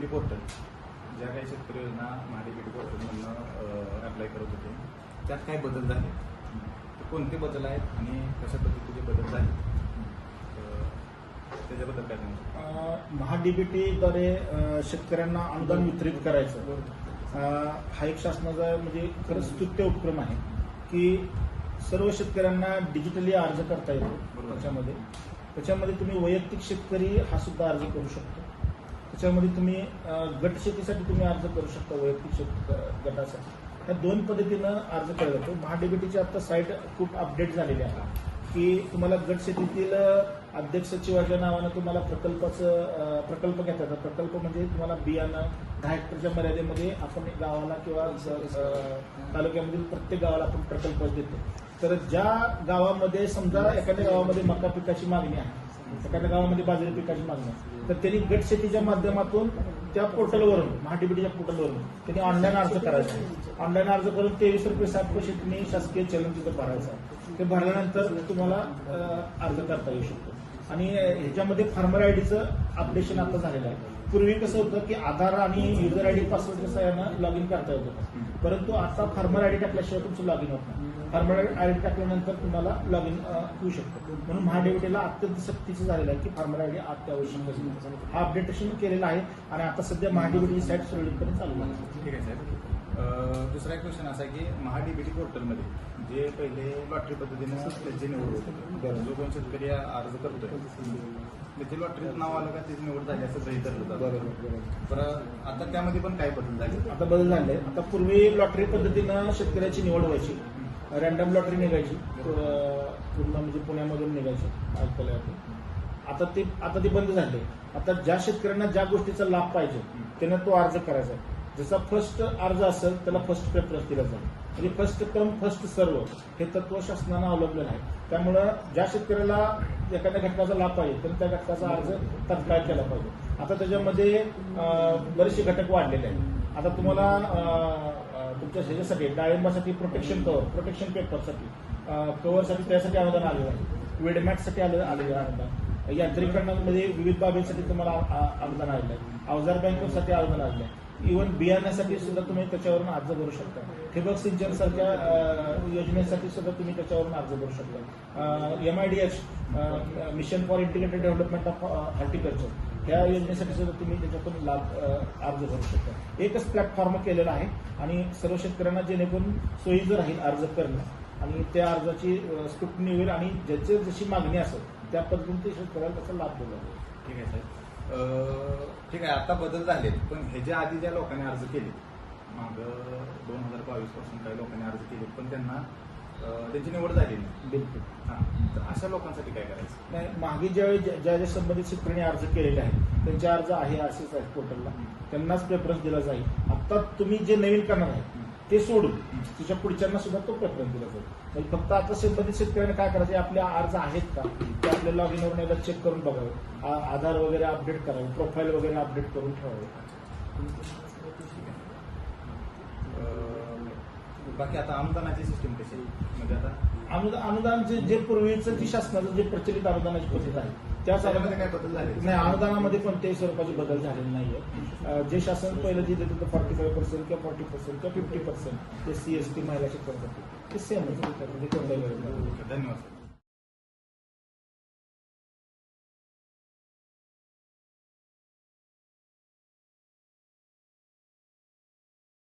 महाडीबीडी portal ज्या काही शेतकरी योजना मार्केटी पोर्टल म्हणून अप्लाय करत होते. त्यात काय बदल झाले? कोणते बदल आहेत आणि कशा पद्धतीचे बदल झाले? त्याच्याबद्दल काय सांगतो महाडीबीटीद्वारे शेतकऱ्यांना अनुदान वितरित करायचं. हा एक शासनाचा म्हणजे खरंच स्तुत्य उपक्रम आहे की सर्व शेतकऱ्यांना डिजिटली अर्ज करता येतो. त्याच्यामध्ये. त्याच्यामध्ये तुम्ही वैयक्तिक शेतकरी हा सुद्धा अर्ज करू शकतो. त्याच्यामध्ये तुम्ही गट शेतीसाठी तुम्ही अर्ज करू शकता वैयक्तिक शेत गटासाठी. ह्या दोन पद्धतीनं अर्ज केला जातो. महाडीबीटीची आता साईट खूप अपडेट झालेली आहे. की तुम्हाला गट शेतीतील अध्यक्ष सचिवाच्या नावानं तुम्हाला प्रकल्पाचं प्रकल्प घेता येतात प्रकल्प म्हणजे तुम्हाला बियाणं दहा हेक्टरच्या मर्यादेमध्ये आपण एक गावाला किंवा तालुक्यामधील प्रत्येक गावाला आपण प्रकल्प देतो. तर ज्या गावामध्ये समजा एखाद्या गावामध्ये मका पिकाची मागणी आहे एखाद्या गावामध्ये बाजरी पिकाची मागणी. आहे तर त्यांनी गट शेतीच्या माध्यमातून त्या पोर्टलवरून महाडीबीटीच्या पोर्टलवरून त्यांनी ऑनलाईन अर्ज करायचा. ऑनलाईन अर्ज करून तेवीस रुपये सात पैसे तुम्ही शासकीय चलन तिथं भरायचं. आहे ते भरल्यानंतर तुम्हाला अं, अर्ज करता येऊ शकतो. आणि ह्याच्यामध्ये फार्मर आयडीचं अपडेशन आता झालेलं आहे. पूर्वी कसं होतं की आधार आणि युजर आयडी पासवर्ड कसं यानं लॉग इन करता येत होतं. परंतु आता फार्मर आयडी टाकल्याशिवाय तुमचं लॉग इन होत नाही. फार्मर आयडी टाकल्यानंतर तुम्हाला लॉग इन होऊ शकतो. म्हणून महाडेबिटीला अत्यंत सक्तीचं झालेलं आहे की फार्मर आयडी अत्यावश्यक हा अपडेटेशन केलेलं आहे आणि आता सध्या महाडेबिटीची साईट सुरळीतपणे चालू आहे. ठीक आहे साहेब. दुसरा एक क्वेश्चन असा की महाडीबीटी पोर्टलमध्ये जे पहिले लॉटरी पद्धतीनं त्याची निवड होते जो कोण शेतकरी अर्ज करतोय त्याची लॉटरीत नाव आलं का त्याची निवड झाली असं गृहीत धरलं जातं तर आता त्यामध्ये पण काय बदल झाले? आता बदल झाले. आता पूर्वी लॉटरी पद्धतीनं शेतकऱ्याची निवड व्हायची. रॅन्डम लॉटरी निघायची. पूर्ण म्हणजे पुण्यामधून निघायची. येतं. आता ते आता ते बंद झाले. आता ज्या शेतकऱ्यांना ज्या गोष्टीचा लाभ पाहिजे त्यानं तो अर्ज करायचा आहे. जसा फर्स्ट अर्ज असेल त्याला फर्स्ट प्रेफरन्स दिला जाईल. म्हणजे फर्स्ट कम फर्स्ट सर्व हे तत्व शासनानं अवलंबलेलं आहे. त्यामुळं ज्या शेतकऱ्याला एखाद्या घटकाचा लाभ पाहिजे तर त्या घटकाचा अर्ज तत्काळ केला पाहिजे. आता त्याच्यामध्ये बरेचसे घटक वाढलेले आहेत. आता तुम्हाला तुमच्या ह्याच्यासाठी डाळिंबासाठी प्रोटेक्शन कवर प्रोटेक्शन पेपरसाठी कवरसाठी त्यासाठी अनुदान आलेलं आहे. वेडमॅटसाठी आलं आलेलं आहे अनुदान. यांत्रिकरणामध्ये विविध बाबींसाठी तुम्हाला अनुदान आलेलं आहे. अवजार बँकेसाठी अनुदान आलेलं आहे. इव्हन बियाण्यासाठी सुद्धा तुम्ही त्याच्यावरून अर्ज भरू शकता. ठिबक सिंचन सारख्या योजनेसाठी सुद्धा तुम्ही त्याच्यावरून अर्ज भरू शकता. M I D H mission for integrated development of horticulture ह्या योजनेसाठी सुद्धा तुम्ही त्याच्यातून लाभ अर्ज भरू शकता. एकच प्लॅटफॉर्म केलेला आहे आणि सर्व शेतकऱ्यांना जेणेकरून सोयीचं राहील अर्ज करणं आणि त्या अर्जाची स्क्रुटनी होईल आणि ज्याची जशी मागणी असेल त्या पद्धतीने शेतकऱ्याला त्याचा लाभ दिला जाईल ठीक आहे साहेब. ठीक आहे आता बदल झालेत पण ह्याच्या आधी ज्या लोकांनी अर्ज केले माग दोन हजार बावीसपासून काही लोकांनी अर्ज केले पण त्यांना त्यांची निवड झाली नाही. बिलकुल. हा तर अशा लोकांसाठी काय करायचं? नाही मागे ज्यावेळी ज्या ज्या ज्या संबंधित शेतकऱ्यांनी अर्ज केलेले आहेत त्यांचे अर्ज आहे असेच आहेत पोर्टलला त्यांनाच प्रेफरन्स दिला जाईल. आता तुम्ही जे नवीन करणार आहे ते सोडून तुझ्या पुढच्यांना सुद्धा तो प्रेफरन्स दिला जाईल म्हणजे फक्त आता संबंधित शेतकऱ्यांनी काय करायचे? आपले अर्ज आहेत का? ते आपल्या लॉग इनवरून एकदा चेक करून बघावे. आधार वगैरे अपडेट करावे. प्रोफाईल वगैरे अपडेट करून ठेवावे. बाकी आता अनुदानाची सिस्टीम कशी? म्हणजे आता अनुदान अनुदान जे जे पूर्वीचं जी शासनाचं जे प्रचलित अनुदानाची पद्धत आहे त्याच त्याच्यामध्ये अनुदान काय बदल झाले नाही. अनुदानामध्ये कोणत्याही स्वरूपाचे बदल झालेले नाहीये. जे शासन पहिलं जे देत होतं फॉर्टी फाईव्ह पर्सेंट किंवा फॉर्टी पर्सेंट किंवा फिफ्टी पर्सेंट ते सीएसटी महिला शिक्षणासाठी ते सेमच म्हणजे कोणत्याही धन्यवाद.